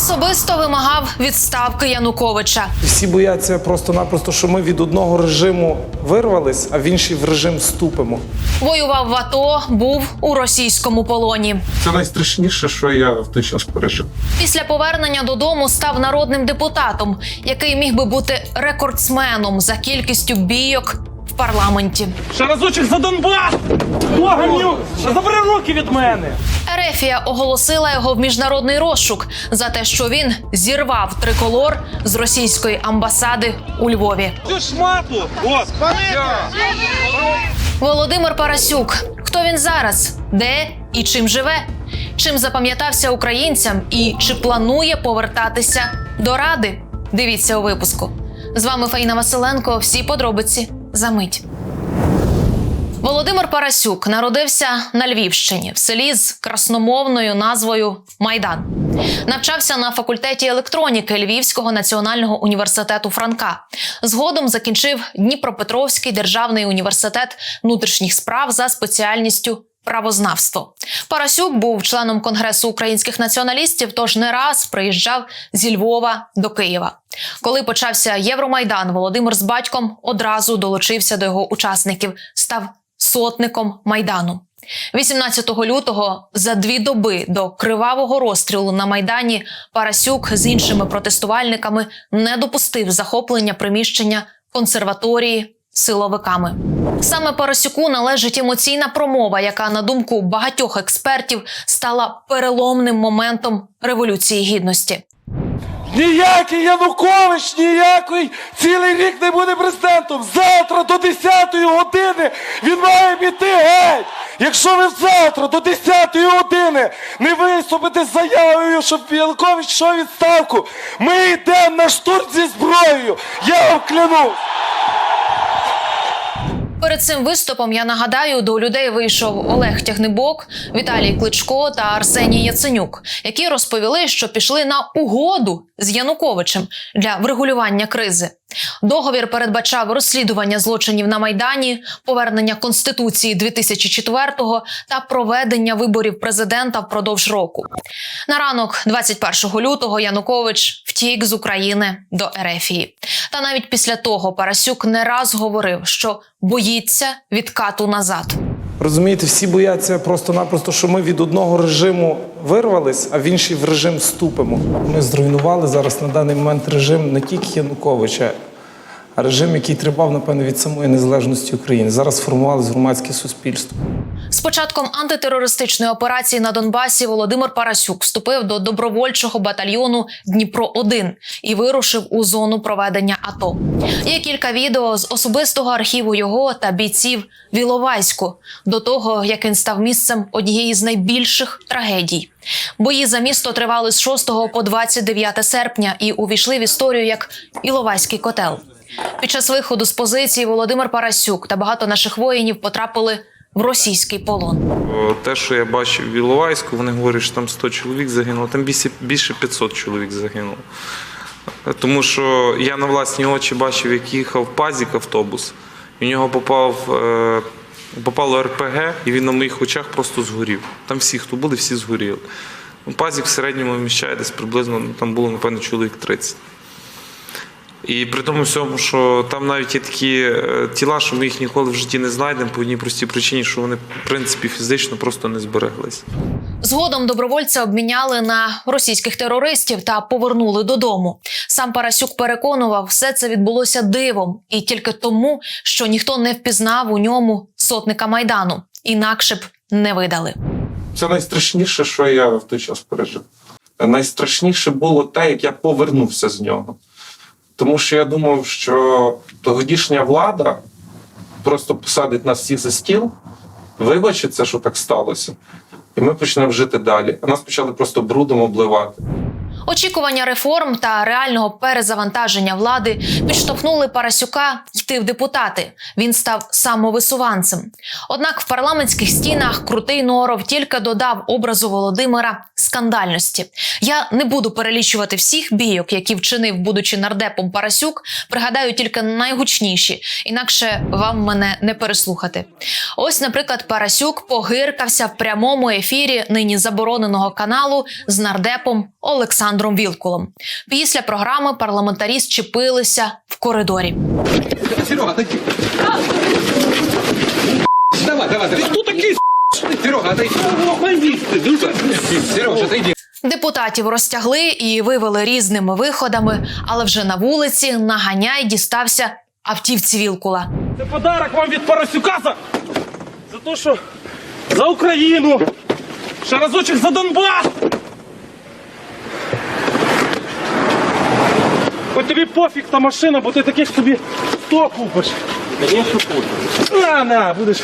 Особисто вимагав відставки Януковича. Всі бояться просто-напросто, що ми від одного режиму вирвались, а в інший в режим вступимо. Воював в АТО, був у російському полоні. Це найстрашніше, що я в той час пережив. Після повернення додому став народним депутатом, який міг би бути рекордсменом за кількістю бійок парламенті. Ще разочок за Донбас! Богам'ю! Забери руки від мене! Ерефія оголосила його в міжнародний розшук за те, що він зірвав триколор з російської амбасади у Львові. Цю шмату! От! Володимир Парасюк. Хто він зараз? Де і чим живе? Чим запам'ятався українцям і чи планує повертатися до ради? Дивіться у випуску. З вами Фаїна Василенко. Всі подробиці за мить. Володимир Парасюк народився на Львівщині в селі з красномовною назвою Майдан. Навчався на факультеті електроніки Львівського національного університету Франка. Згодом закінчив Дніпропетровський державний університет внутрішніх справ за спеціальністю. Правознавство Парасюк був членом Конгресу українських націоналістів, тож не раз приїжджав зі Львова до Києва. Коли почався Євромайдан, Володимир з батьком одразу долучився до його учасників, став сотником майдану. 18 лютого за дві доби до кривавого розстрілу на майдані Парасюк з іншими протестувальниками не допустив захоплення приміщення консерваторії силовиками. Саме Парасюку належить емоційна промова, яка, на думку багатьох експертів, стала переломним моментом революції гідності. Ніякий Янукович, ніякий цілий рік не буде президентом. Завтра до 10-ї години він має піти геть. Якщо ви завтра до 10-ї години не виступите з заявою, щоб Янукович йшов відставку, ми йдемо на штурм зі зброєю. Я вам клянусь. Перед цим виступом я нагадаю, до людей вийшов Олег Тягнибок, Віталій Кличко та Арсеній Яценюк, які розповіли, що пішли на угоду з Януковичем для врегулювання кризи. Договір передбачав розслідування злочинів на майдані, повернення конституції 2004-го та проведення виборів президента впродовж року. На ранок, 21 лютого, Янукович втік з України до Ерефії. Та навіть після того Парасюк не раз говорив, що боїться відкату назад. Розумієте, всі бояться просто-напросто, що ми від одного режиму вирвались, а в інший в режим вступимо. Ми зруйнували зараз на даний момент режим не тільки Януковича, режим, який тривав, напевно, від самої незалежності України. Зараз сформувалось громадське суспільство. З початком антитерористичної операції на Донбасі Володимир Парасюк вступив до добровольчого батальйону Дніпро 1 і вирушив у зону проведення АТО. Є кілька відео з особистого архіву його та бійців в Іловайську до того, як він став місцем однієї з найбільших трагедій. Бої за місто тривали з 6 по 29 серпня і увійшли в історію як Іловайський котел. Під час виходу з позиції Володимир Парасюк та багато наших воїнів потрапили в російський полон. Те, що я бачив в Іловайську, вони говорять, що там 100 чоловік загинуло, там більше, більше 500 чоловік загинуло. Тому що я на власні очі бачив, як їхав пазік автобус, і в нього попав, е, попало РПГ, і він на моїх очах просто згорів. Там всі, хто були, всі згоріли. Ну, Пазік в середньому вміщає десь приблизно, ну, там було, напевно, чоловік 30. І при тому всьому, що там навіть є такі е, тіла, що ми їх ніколи в житті не знайдемо по одній простій причині, що вони, в принципі, фізично просто не збереглись. Згодом добровольця обміняли на російських терористів та повернули додому. Сам Парасюк переконував, все це відбулося дивом і тільки тому, що ніхто не впізнав у ньому сотника майдану, інакше б не видали. Це найстрашніше, що я в той час пережив. Найстрашніше було те, як я повернувся з нього. Тому що я думав, що тодішня влада просто посадить нас всіх за стіл, вибачиться, що так сталося, і ми почнемо жити далі. А нас почали просто брудом обливати. Очікування реформ та реального перезавантаження влади підштовхнули Парасюка йти в депутати. Він став самовисуванцем. Однак в парламентських стінах крутий Норов тільки додав образу Володимира скандальності. Я не буду перелічувати всіх бійок, які вчинив, будучи нардепом Парасюк. Пригадаю тільки найгучніші, інакше вам мене не переслухати. Ось, наприклад, Парасюк погиркався в прямому ефірі нині забороненого каналу з нардепом Олександром. Вілкулом. Після програми парламентарі зчепилися в коридорі. Серега. Давай, давай, давай. Кто такие, Серега, отойди. Серега, отойди. Депутатів розтягли і вивели різними виходами, але вже на вулиці наганяй дістався автівці Вілкула. Це подарок вам від Парасюка за, за те, що за Україну. Ще разочок за Донбас. Хоч тобі пофіг та машина, бо ти таких собі 100 купиш. Звісно, купиш. На, на, будеш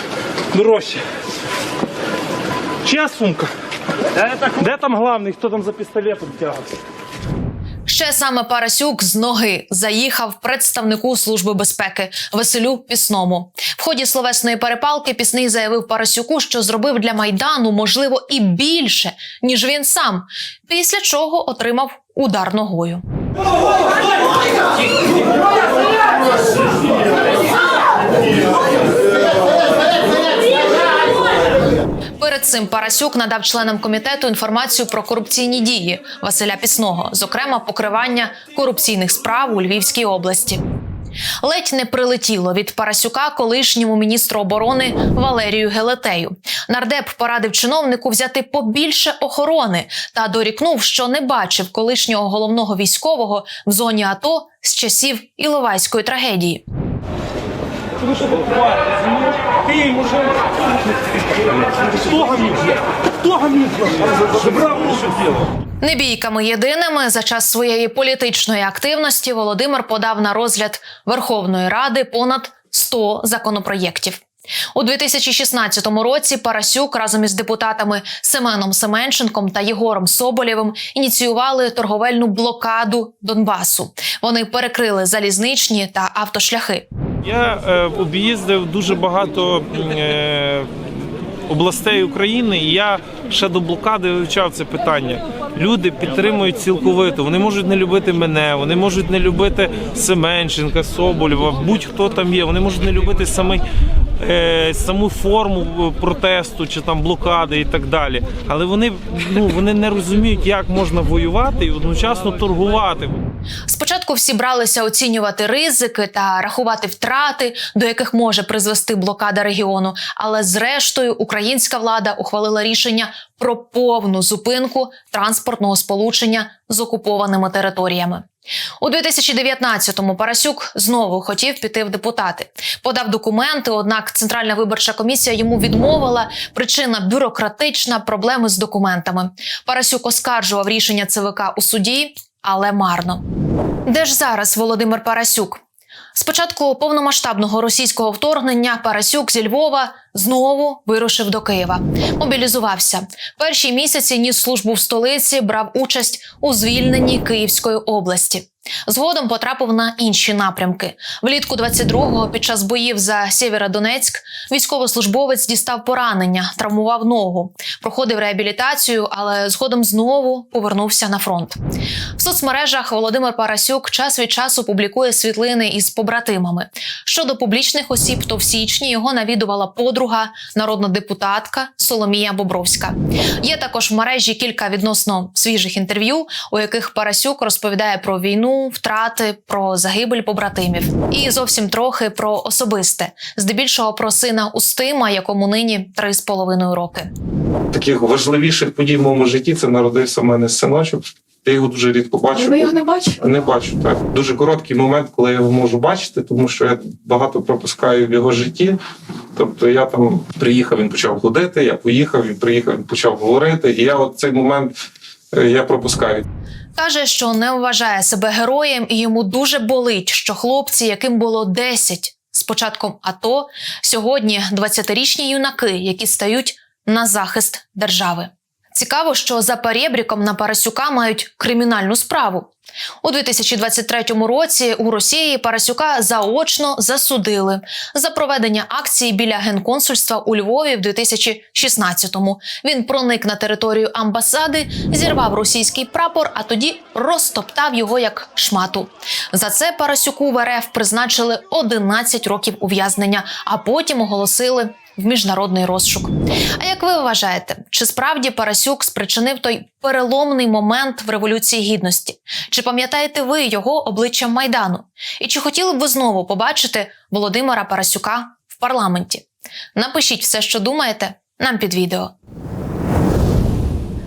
дорожче. Чия сумка? Де там главний, хто там за пістолетом тягався? Ще саме Парасюк з ноги заїхав представнику служби безпеки Василю Пісному. В ході словесної перепалки пісний заявив Парасюку, що зробив для майдану можливо і більше, ніж він сам. Після чого отримав удар ногою. Цим Парасюк надав членам комітету інформацію про корупційні дії Василя Пісного, зокрема покривання корупційних справ у Львівській області. Ледь не прилетіло від Парасюка колишньому міністру оборони Валерію Гелетею. Нардеп порадив чиновнику взяти побільше охорони та дорікнув, що не бачив колишнього головного військового в зоні АТО з часів Іловайської трагедії. Ти. Хто гамів? Хто гамів? Забрав діло. Не бійками єдиними за час своєї політичної активності Володимир подав на розгляд Верховної Ради понад 100 законопроєктів. У 2016 році Парасюк разом із депутатами Семеном Семенченком та Єгором Соболєвим ініціювали торговельну блокаду Донбасу. Вони перекрили залізничні та автошляхи. Я е, об'їздив дуже багато е, областей України, і я ще до блокади вивчав це питання. Люди підтримують цілковито. Вони можуть не любити мене, вони можуть не любити Семенченка, Соболєва, будь-хто там є. Вони можуть не любити самий. е, Саму форму протесту чи там блокади і так далі, але вони ну вони не розуміють, як можна воювати і одночасно торгувати. Спочатку всі бралися оцінювати ризики та рахувати втрати, до яких може призвести блокада регіону. Але зрештою українська влада ухвалила рішення про повну зупинку транспортного сполучення з окупованими територіями. У 2019-му Парасюк знову хотів піти в депутати. Подав документи, однак Центральна виборча комісія йому відмовила. Причина бюрократична, проблеми з документами. Парасюк оскаржував рішення ЦВК у суді, але марно. Де ж зараз Володимир Парасюк? Спочатку повномасштабного російського вторгнення Парасюк зі Львова знову вирушив до Києва. Мобілізувався. Перші місяці ніс службу в столиці, брав участь у звільненні Київської області. Згодом потрапив на інші напрямки. Влітку 22-го під час боїв за Сєвєродонецьк військовослужбовець дістав поранення, травмував ногу, проходив реабілітацію, але згодом знову повернувся на фронт. В соцмережах Володимир Парасюк час від часу публікує світлини із побратимами. Щодо публічних осіб, то в січні його навідувала подруга, народна депутатка Соломія Бобровська. Є також в мережі кілька відносно свіжих інтерв'ю, у яких Парасюк розповідає про війну, втрати, про загибель побратимів і зовсім трохи про особисте, здебільшого про сина Устима, якому нині три з половиною роки. Таких важливіших подій в моєму житті це народився в мене синочок. Я його дуже рідко бачу. Ви його не бачите? Не бачу так. Дуже короткий момент, коли я його можу бачити, тому що я багато пропускаю в його житті. Тобто я там приїхав, він почав ходити, я поїхав, він приїхав, він почав говорити. І я от цей момент е, я пропускаю. Каже, що не вважає себе героєм, і йому дуже болить, що хлопці, яким було 10 з початком АТО, сьогодні 20-річні юнаки, які стають на захист держави. Цікаво, що за перебріком на Парасюка мають кримінальну справу. У 2023 році у Росії Парасюка заочно засудили за проведення акції біля генконсульства у Львові в 2016-му. Він проник на територію амбасади, зірвав російський прапор, а тоді розтоптав його як шмату. За це Парасюку в РФ призначили 11 років ув'язнення, а потім оголосили в міжнародний розшук. А як ви вважаєте, чи справді Парасюк спричинив той переломний момент в революції гідності? Чи пам'ятаєте ви його обличчям майдану? І чи хотіли б ви знову побачити Володимира Парасюка в парламенті? Напишіть все, що думаєте, нам під відео.